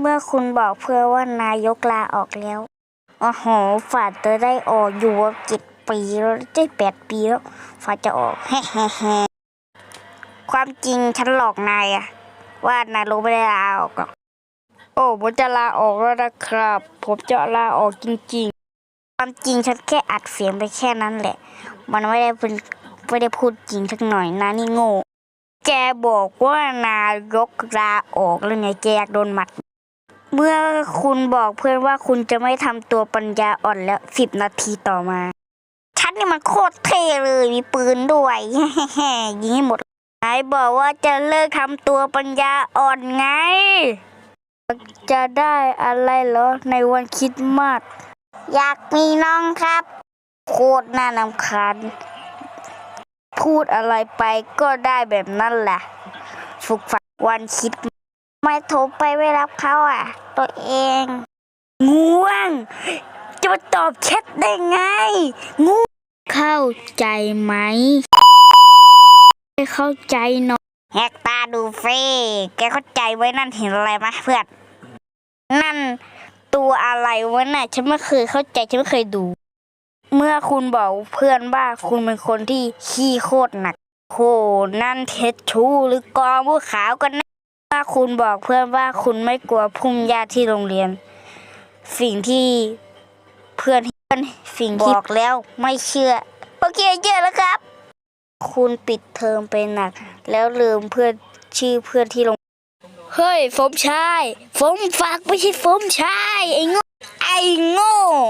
เมื่อคุณบอกเพื่อว่านายกลาออกแล้วโอ้โหฝันจะได้ออกอยู่ว่าเจ็ดปีแล้วจะแปดปีแล้วฝันจะออกแฮ่แฮ่แฮ่ความจริงฉันหลอกนายอะว่านายรู้ไม่ได้ลาออกหรอกโอ้ผมจะลาออกแล้วนะครับ ผมจะลาออกจริงความจริงฉันแค่อัดเสียงไปแค่นั้นแหละ มันไม่ได้เป็นไม่ได้พูดจริงสักหน่อยนะนี่โง่แกบอกว่านายกลาออกแล้วไงแกอยากโดนหมัด เมื่อคุณบอกเพื่อนว่าคุณจะไม่ทำตัวปัญญาอ่อนแล้วสิบนาทีต่อมาฉันนี่มันโคตรเท่เลยมีปืนด้วยยิงให้หมดนายบอกว่าจะเลิกทำตัวปัญญาอ่อนไง จะได้อะไรเหรอในวันคิดมาสอยากมีน้องครับ โคตรน่านำคาญพูดอะไรไปก็ได้แบบนั้นแหละ ฝึกฝันวันคิด ไม่โทรไปไม่รับเขาอะ ตัวเอง ง่วง จะมาตอบแชทได้ไงงูเข้าใจไหม ไม่เข้าใจเนาะแหกตาดูเฟ่แกเข้าใจไว้นั่นเห็นอะไรไหมเพื่อน นั่นตัวอะไรวะน่ะฉันไม่เคยเข้าใจฉันไม่เคยดู เมื่อคุณบอกเพื่อนว่าคุณเป็นคนที่ขี้โคตรหนักโหนั่นเท็จชูหรือกองผู้ขาวกันนะว่าคุณบอกเพื่อนว่าคุณไม่กลัวพุ่งญาติที่โรงเรียน สิ่งที่เพื่อนเพื่อนสิ่งที่บอกแล้วไม่เชื่อ โอเคเจอแล้วครับ คุณปิดเทอมไปหนัก แล้วลืมเพื่อนชื่อเพื่อนที่โรงเฮ้ยผมชายผมฝากไม่ใช่ผมชายไอ้โง่ไอ้โง่